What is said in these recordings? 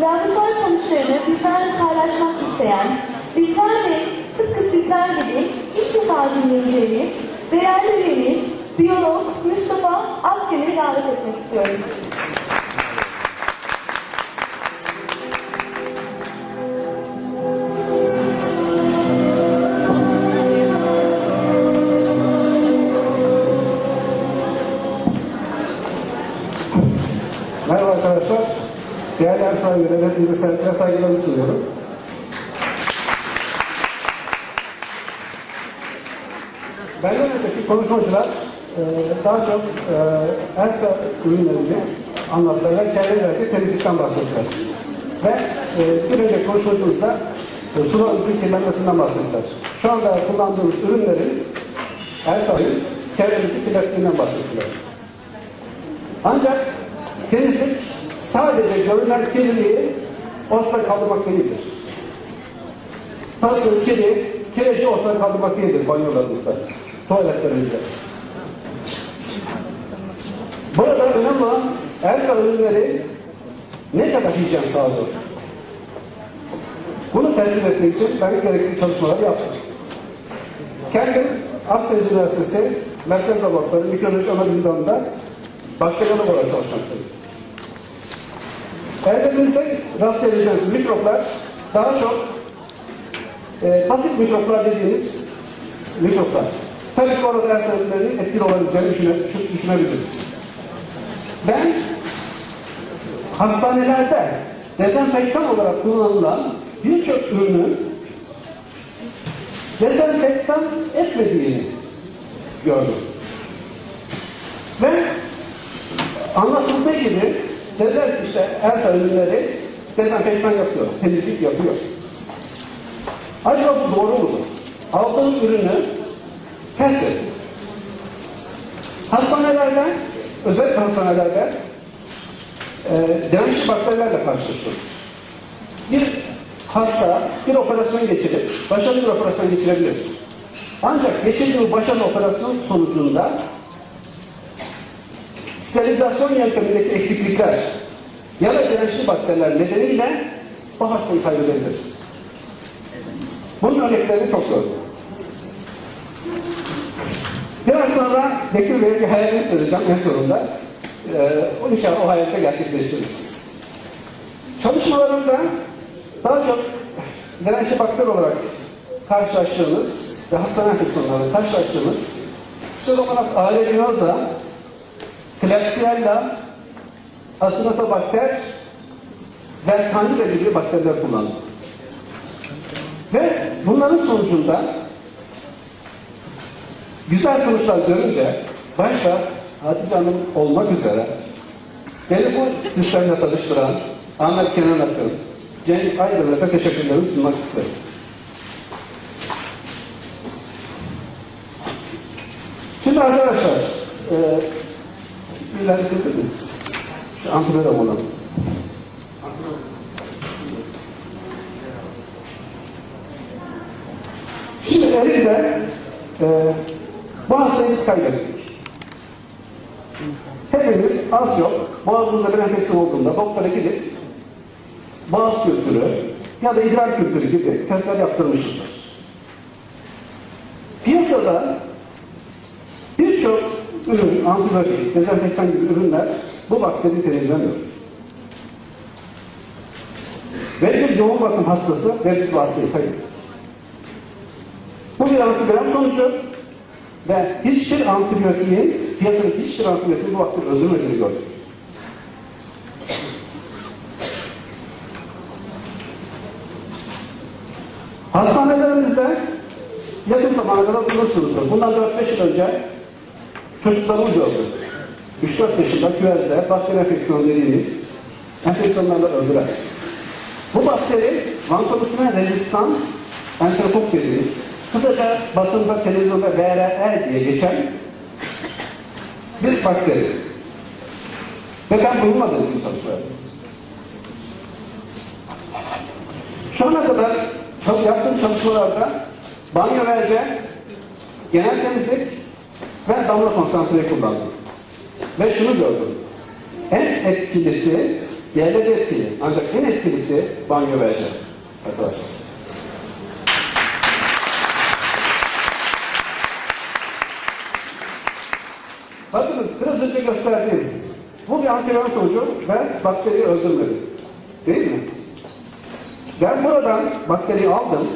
laboratuvar sonuçlarını bizlerle paylaşmak isteyen, bizler de tıpkı sizler gibi ilk defa dinleyeceğimiz değerli üyemiz biyolog Mustafa Akdemir'i davet etmek istiyorum. Değerli ev sahipleri, hepinize sevgiler, saygılarımı sunuyorum. Benden önceki konuşmacılar e, daha çok e, Ersa ürünlerini anlattılar ve çevrelerde temizlikten bahsettiler. Ve bir önceki konuşmacımız da e, sularımızın kirlenmesinden bahsettiler. Şu anda kullandığımız ürünlerin Ersa'nın çevremizi kirlettiğinden bahsettiler. Ancak temizlik sadece görünen kirliliği ortadan kaldırmak değildir. Nasıl kiri, kireci ortadan kaldırmak değildir banyolarımızda, tuvaletlerimizde. Burada önemli olan Ersa ürünleri ne kadar hijyen sağlıyor? Bunu tespit etmek için ben gerekli çalışmalar yaptım. Kendim Akdeniz Üniversitesi Merkez Laboratuvarı Mikroloji Analiz Dalı'nda bakteriyel olarak çalışmaktayım. Elimizde rastlayacağınız mikroplar daha çok e, basit mikroplar dediğimiz mikroplar. Tabii ki orada hastalıkların etkili olabileceğini düşüne, düşünebiliriz. Ben hastanelerde dezenfektan olarak kullanılan birçok ürünü dezenfektan etmediğini gördüm. Ve anlatıldığı gibi dediler ki işte Ersa ürünleri dezenfektan yapıyor, temizlik yapıyor. Acaba bu doğru mudur? Aldığım ürünü test edin. Hastanelerde, özel hastanelerde e, dirençli bakterilerle karşılaşıyoruz. Bir hasta bir operasyon geçirir, başarılı bir operasyon geçirebilir. Ancak geçirdiği başarılı operasyon sonucunda sterilizasyon yöntemindeki eksiklikler ya da dirençli bakteriler nedeniyle bu hastayı kaybedebiliriz. Bunun örneklerini çok gördüm. Biraz sonra Bekir Bey'e bir hayalini söyleyeceğim en sonunda. Ee, o inşallah o hayalde gerçekleştiririz. Çalışmalarımda daha çok dirençli bakteri olarak karşılaştığımız ve hastane enfeksiyonlarla karşılaştığımız Pseudomonas aeruginosa, Klebsiella, Acinetobacter ve Candida gibi bakteriler kullandım. Ve bunların sonucunda güzel sonuçlar görünce başta Hatice Hanım olmak üzere beni bu sistemle tanıştıran Ahmet Kenan Akın, Cengiz Aydın'a teşekkürlerimi sunmak isterim. Şimdi arkadaşlar, e, ilerlediniz. Şu antibiyotik olalım. Şimdi elimde e, biz kaybettik. Hepimiz az yok boğazımızda bir enfeksiyon olduğunda doktora gidip boğaz kültürü ya da idrar kültürü gibi testler yaptırmışızdır. Piyasada ürün, antibiyotik, dezenfektan gibi ürünler bu bakteri temizlemiyor. Ve bir yoğun bakım hastası verüs vasıyı kayıp. Bu bir antibiyotik sonucu ve hiçbir antibiyotiğin, piyasada hiçbir antibiyotiğin bu bakteri öldürmediğini gördük. Hastanelerimizde yakın zamana kadar bulursunuzdur. Bundan 4-5 yıl önce çocuklarımız öldü. 3-4 yaşında küvezde bakteri enfeksiyonu dediğimiz enfeksiyonlarla öldüler. Bu bakteri vancomycin rezistans entropok dediğimiz kısaca basında, televizyonda VRE diye geçen bir bakteri. Ve ben bulunmadım bu çalışmalarda. Şu ana kadar yaptığım çalışmalarda banyo verce, genel temizlik ve damla konsantreyi kullandım. Ve şunu gördüm. En etkilisi de etkili. Ancak en etkilisi banyo ve jel arkadaşlar. Bakınız biraz önce gösterdiğim bu bir antiviral sonucu ve bakteriyi öldürmedi. Değil mi? Ben buradan bakteriyi aldım.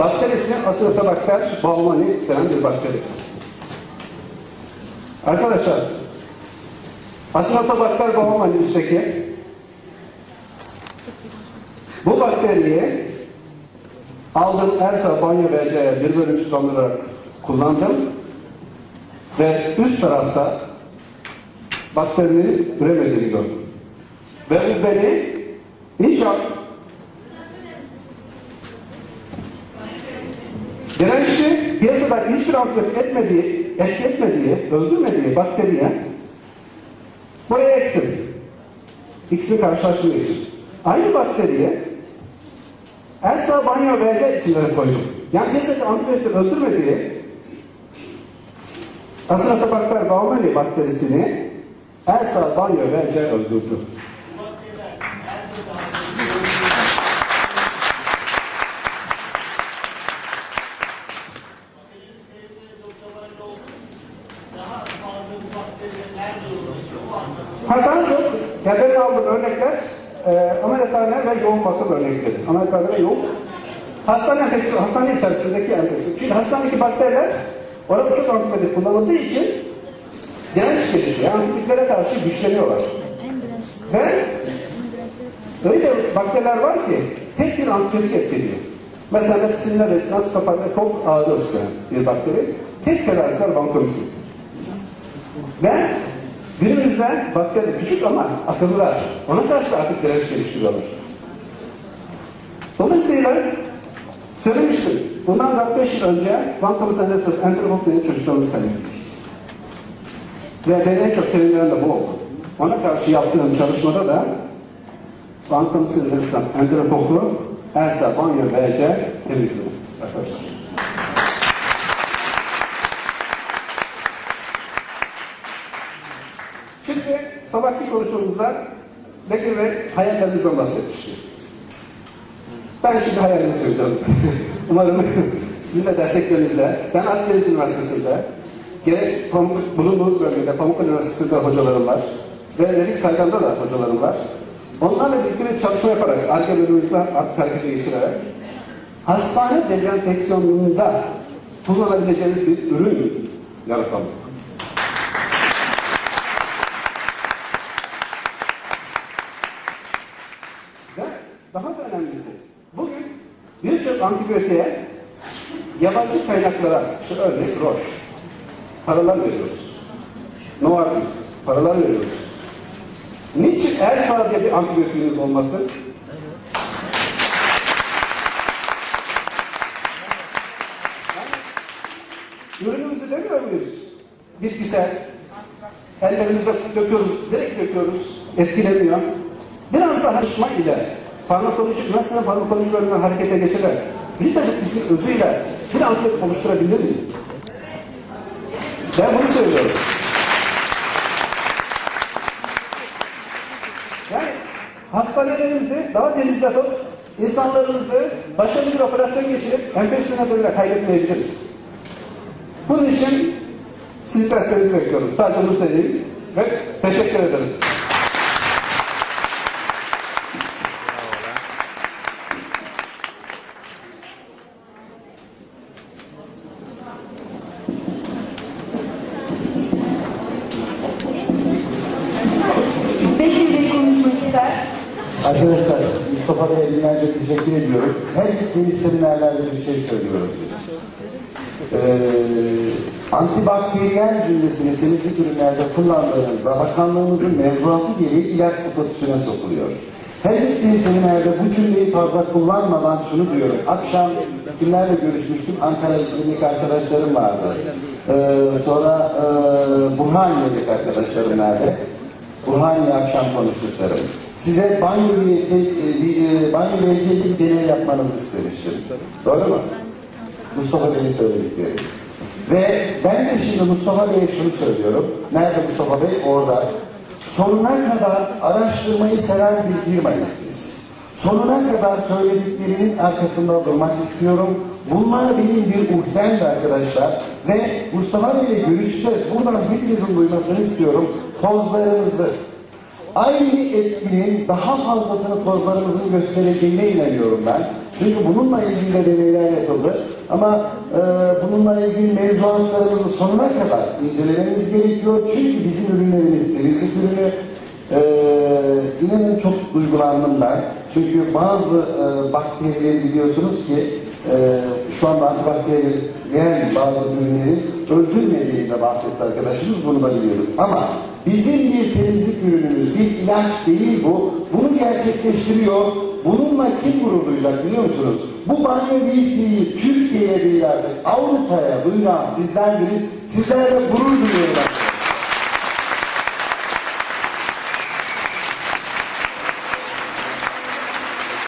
Bakterisini Acinetobacter baumannii denen bir bakteri. Arkadaşlar Acinetobacter baumannii üstteki bu bakteriyi aldım Ersa banyo BC'ye 1 bölü 3 olarak kullandım ve üst tarafta bakterinin üremediğini gördüm. Ve bu beni inşallah dirençli piyasada hiçbir antibiyotik etmediği, etki etmediği, öldürmediği bakteriye buraya ektim. İkisini karşılaştırmak için. Aynı bakteriye Ersa banyo BC içinde koydum. Yani piyasada antibiyotik öldürmediği Acinetobacter baumannii bakterisini Ersa banyo BC öldürdü. Daha çok, benim aldığım örnekler e, ameliyathane ve yoğun bakım örnekleri. Ameliyathane ve yoğun hastane enfeksiyonu, hastane içerisindeki enfeksiyon. Çünkü hastanedeki bakteriler orada çok antibiyotik kullanıldığı için direnç. Yani antibiyotiklere karşı güçleniyorlar. Ve öyle bakteriler var ki tek bir antibiyotik etkiliyor. Mesela metisinler resina stafakta çok ağır ösken bir bakteri. Tek tedavisi var vancomycin. Ve günümüzde bakteri küçük ama akıllılar. Ona karşı artık direnç geliştiriyorlar. Dolayısıyla söylemiştim. Bundan 4-5 yıl önce resina enterokok diye çocuklarımız kaybettik. Ve beni en çok sevindiren de bu oldu. Ona karşı yaptığım çalışmada da vancomycin resina enterokoklu Ersa banyo BC temizliği arkadaşlar. Şimdi sabahki konuşmamızda Bekir Bey hayallerinizden bahsetmişti. Ben şimdi hayalimi söyleyeceğim. Umarım sizin de desteklerinizle, ben Akdeniz Üniversitesi'nde, gerek Pamuk, bulunduğumuz bölgede Pamuk Üniversitesi'nde hocalarım var ve Relik Saygan'da da hocalarım var. Onlarla birlikte bir çalışma yaparak, ARGE bölümümüzden harekete geçirerek, hastane dezenfeksiyonunda kullanabileceğiniz bir ürün yaratalım. Ve daha da önemlisi, bugün birçok antibiyotiğe yabancı kaynaklara, işte örneğin Roche, paralar veriyoruz. Novartis, paralar veriyoruz. Niçin Ersa diye bir antibiyotiğimiz olmasın? Yani, ürünümüzü demiyor muyuz? Bitkisel, ellerimize döküyoruz, direkt döküyoruz, etkilemiyor. Biraz daha çalışma ile farmakoloji, üniversiteden farmakoloji bölümünden harekete geçerek Ritacık ismi özüyle bir antibiyotik oluşturabilir miyiz? Ben bunu söylüyorum. Yani hastanelerimizi daha temiz yapıp insanlarımızı başarılı bir operasyon geçirip enfeksiyona böyle kaybetmeyebiliriz. Bunun için sizin desteğinizi bekliyorum. Sadece bunu söyleyeyim ve teşekkür ederim. Bekir Bey konuşmak ister. Arkadaşlar Mustafa Bey'e binlerce teşekkür ediyorum. Her gittiğimiz seminerlerde bir şey söylüyoruz biz. Ee, antibakteriyel cümlesini temizlik ürünlerde kullandığınızda bakanlığımızın mevzuatı gereği ilaç statüsüne sokuluyor. Her gittiğim seminerde bu cümleyi fazla kullanmadan şunu diyorum. Akşam kimlerle görüşmüştüm? Ankara klinik arkadaşlarım vardı. Ee, sonra e, Burhaniye'deki arkadaşlarım nerede? Burhaniye akşam konuştuklarım. Size banyo üyesi, e, e, banyo üyeciye bir deney yapmanızı istemiştim. Doğru mu? Mustafa Bey'in söyledikleri. Ve ben de şimdi Mustafa Bey'e şunu söylüyorum. Nerede Mustafa Bey? Orada. Sonuna kadar araştırmayı seven bir firmayız biz. Sonuna kadar söylediklerinin arkasında durmak istiyorum. Bunlar benim bir uhdemdi arkadaşlar. Ve Mustafa Bey ile görüşeceğiz. Buradan hepinizin duymasını istiyorum. Pozlarınızı, aynı etkinin daha fazlasını pozlarımızın göstereceğine inanıyorum ben. Çünkü bununla ilgili de deneyler yapıldı. Ama e, bununla ilgili mevzuatlarımızı sonuna kadar incelememiz gerekiyor. Çünkü bizim ürünlerimiz temizlik ürünü. E, inanın çok duygulandım ben. Çünkü bazı e, bakterileri biliyorsunuz ki e, şu anda antibakteriyel bazı ürünlerin öldürmediğini de bahsetti arkadaşımız. Bunu da biliyorduk. Ama bizim bir temizlik ürünümüz, bir ilaç değil bu. Bunu gerçekleştiriyor. Bununla kim gurur biliyor musunuz? Bu banyo VC'yi Türkiye'ye değil artık Avrupa'ya duyuran sizlerdiniz. Sizlerle gurur duyuyorum.